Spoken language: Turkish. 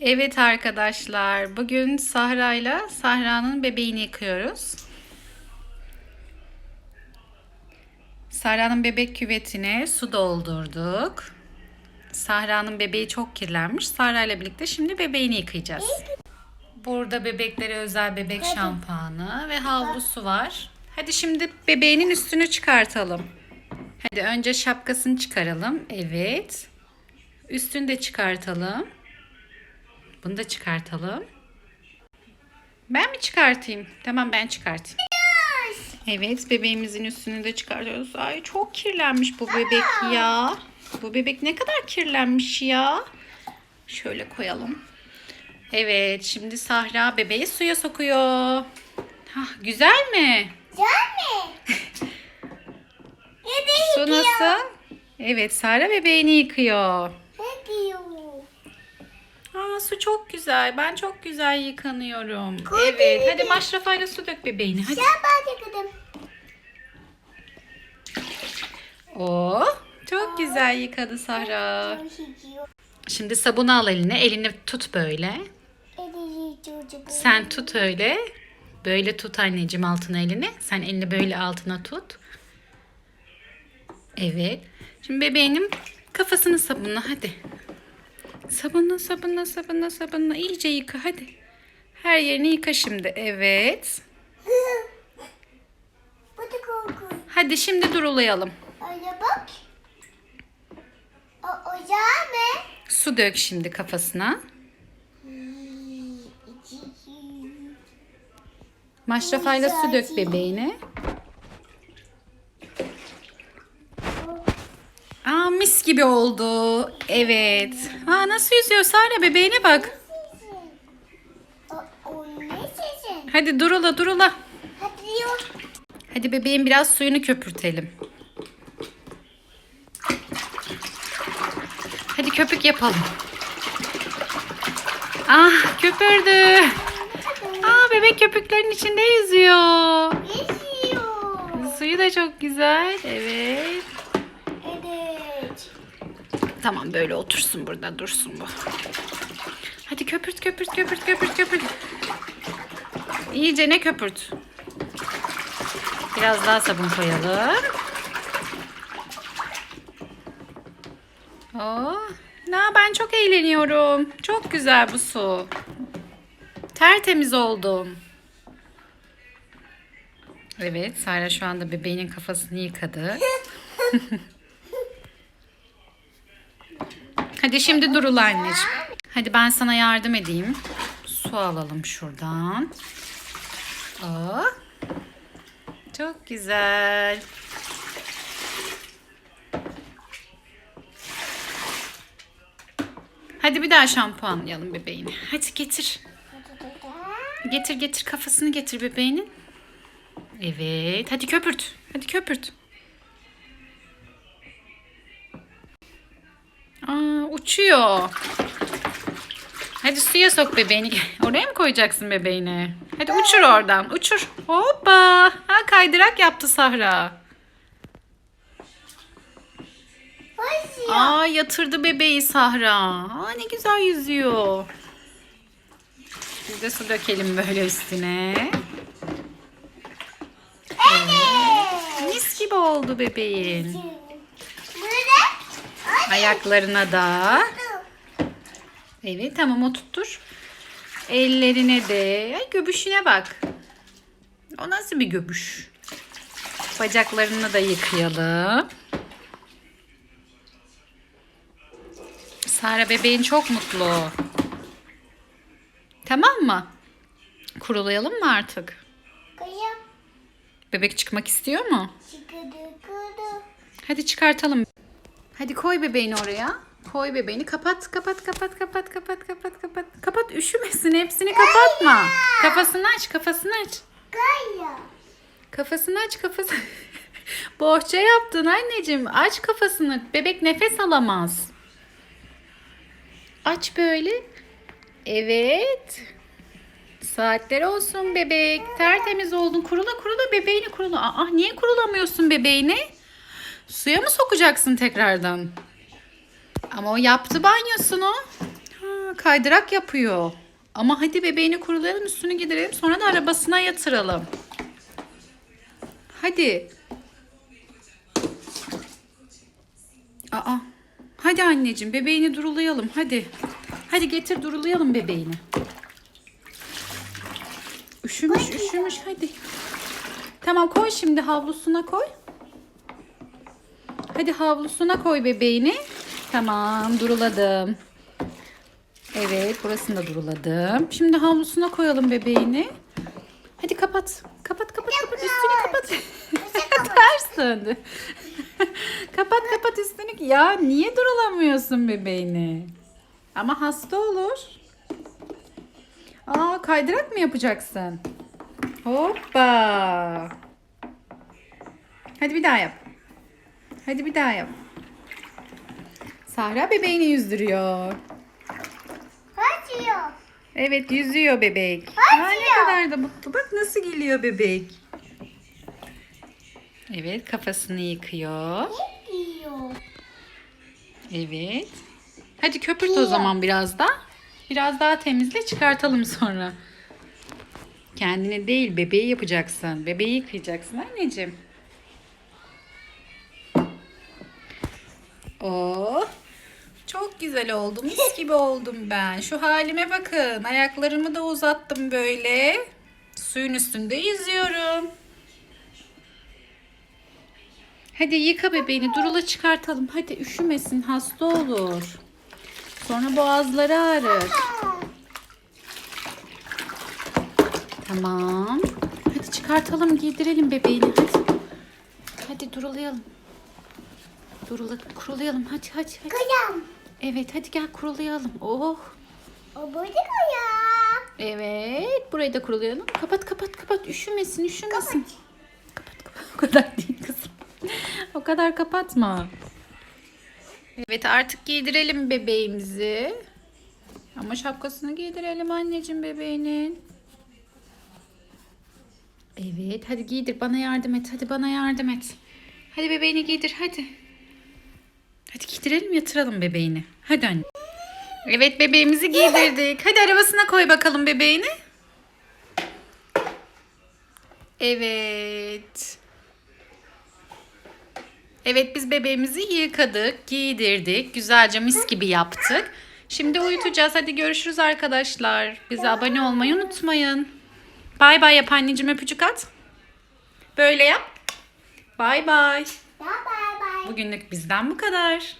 Evet arkadaşlar, bugün Sahra'yla Sahra'nın bebeğini yıkıyoruz. Sahra'nın bebek küvetine su doldurduk. Sahra'nın bebeği çok kirlenmiş. Sahra ile birlikte şimdi bebeğini yıkayacağız. Burada bebeklere özel bebek şampuanı ve havlusu var. Hadi şimdi bebeğinin üstünü çıkartalım. Hadi önce şapkasını çıkaralım. Evet. Üstünü de çıkartalım. Bunu da çıkartalım. Ben mi çıkartayım? Tamam ben çıkartayım. Evet bebeğimizin üstünü de çıkartıyoruz. Ay çok kirlenmiş bu bebek ya. Bu bebek ne kadar kirlenmiş ya. Şöyle koyalım. Evet şimdi Sahra bebeği suya sokuyor. Hah, güzel mi? Güzel mi? Su nasıl? Evet Sahra bebeğini yıkıyor. Aa, su çok güzel. Ben çok güzel yıkanıyorum. Koy evet. Hadi maşrafayla su dök bebeğine. Hadi. Sen ben yıkadım. Oo, çok güzel yıkadı Sahra. Şimdi sabunu al eline. Elini tut böyle. Sen tut öyle. Böyle tut anneciğim altına elini. Sen elini böyle altına tut. Evet. Şimdi bebeğinin kafasını sabunla hadi. Sabunla sabunla sabunla sabunla iyice yıka hadi. Her yerini yıka şimdi. Evet. Bu da korkunç. Hadi şimdi durulayalım. Öyle bak. O ocağı mı? Su dök şimdi kafasına. Maşrafayla su dök bebeğine. Aa mis gibi oldu. Evet. Aa nasıl yüzüyor Sare bebeğine bak. Hadi durula durula. Hadi bebeğin biraz suyunu köpürtelim. Hadi köpük yapalım. Ah köpürdü. Aa bebek köpüklerin içinde yüzüyor. Geçiyor. Suyu da çok güzel. Evet. Tamam böyle otursun burada dursun bu. Hadi köpürt köpürt köpürt köpürt köpürt. İyice ne köpürt. Biraz daha sabun koyalım. Oh, na ben çok eğleniyorum. Çok güzel bu su. Tertemiz oldum. Evet, Sara şu anda bebeğinin kafasını yıkadı. Hadi şimdi durul anneciğim. Hadi ben sana yardım edeyim. Su alalım şuradan. Aa, çok güzel. Hadi bir daha şampuanlayalım bebeğini. Hadi getir. Getir getir kafasını getir bebeğinin. Evet. Hadi köpürt. Hadi köpürt. Aa, uçuyor. Hadi suya sok bebeğini. Oraya mı koyacaksın bebeğini? Hadi uçur oradan. Uçur. Hoppa. Ha kaydırak yaptı Sahra. Aa yatırdı bebeği Sahra. Aa ne güzel yüzüyor. Biz de su dökelim böyle üstüne. Evet. Mis gibi oldu bebeğin. Ayaklarına da. Evet tamam o tuttur. Ellerine de. Ay göbüşüne bak. O nasıl bir göbüş? Bacaklarını da yıkayalım. Sara bebeğin çok mutlu. Tamam mı? Kurulayalım mı artık? Bebek çıkmak istiyor mu? Hadi çıkartalım. Hadi koy bebeğini oraya. Koy bebeğini. Kapat, kapat, kapat, kapat, kapat, kapat, kapat. Kapat üşümesin. Hepsini kapatma. Kafasını aç, kafasını aç. Kafasını aç, kafasını. Bohça yaptın anneciğim. Aç kafasını. Bebek nefes alamaz. Aç böyle. Evet. Saatler olsun bebek. Tertemiz oldun. Kurula kurula bebeğini kurula. Ah niye kurulamıyorsun bebeğini? Suya mı sokacaksın tekrardan? Ama o yaptı banyosunu. Ha, kaydırak yapıyor. Ama hadi bebeğini kurulayalım üstünü giderelim sonra da arabasına yatıralım. Hadi. Aa. Hadi anneciğim bebeğini durulayalım hadi. Hadi getir durulayalım bebeğini. Üşümüş üşümüş hadi. Tamam koy şimdi havlusuna koy. Hadi havlusuna koy bebeğini. Tamam duruladım. Evet burasını da duruladım. Şimdi havlusuna koyalım bebeğini. Hadi kapat. Kapat kapat kapat üstünü kapat. Ters döndü. kapat kapat üstünü. Ya niye durulamıyorsun bebeğini? Ama hasta olur. Aa kaydırak mı yapacaksın? Hoppa. Hadi bir daha yap. Hadi bir daha yap. Sahra bebeğini yüzdürüyor. Kaçıyor. Evet yüzüyor bebek. Hadi Aa, ne kadar da mutlu. Bak nasıl geliyor bebek. Evet kafasını yıkıyor. Yiyor. Evet. Hadi köpürt o zaman biraz da. Biraz daha temizle çıkartalım sonra. Kendine değil bebeği yapacaksın. Bebeği yıkayacaksın anneciğim. Oh. Çok güzel oldu. Mis gibi oldum ben. Şu halime bakın. Ayaklarımı da uzattım böyle. Suyun üstünde yüzüyorum. Hadi yıka bebeğini. Durula çıkartalım. Hadi üşümesin. Hasta olur. Sonra boğazları ağrır. Tamam. Hadi çıkartalım. Giydirelim bebeğini. Hadi. Hadi durulayalım. Durula, kurulayalım. Hadi hadi hadi. Kıyam. Evet hadi gel kurulayalım. Oh. O burada kıyam. Evet. Burayı da kurulayalım. Kapat kapat kapat. Üşümesin üşümesin. Kapat kapat. O kadar değil kızım. o kadar kapatma. Evet artık giydirelim bebeğimizi. Ama şapkasını giydirelim anneciğim bebeğinin. Evet hadi giydir bana yardım et. Hadi bana yardım et. Hadi bebeğini giydir hadi. Hadi giydirelim yatıralım bebeğini. Hadi anne. Evet bebeğimizi giydirdik. Hadi arabasına koy bakalım bebeğini. Evet. Evet biz bebeğimizi yıkadık, giydirdik. Güzelce mis gibi yaptık. Şimdi uyutacağız. Hadi görüşürüz arkadaşlar. Bize abone olmayı unutmayın. Bay bay yap anneciğim öpücük at. Böyle yap. Bay bay. Bye bye. Bugünlük bizden bu kadar.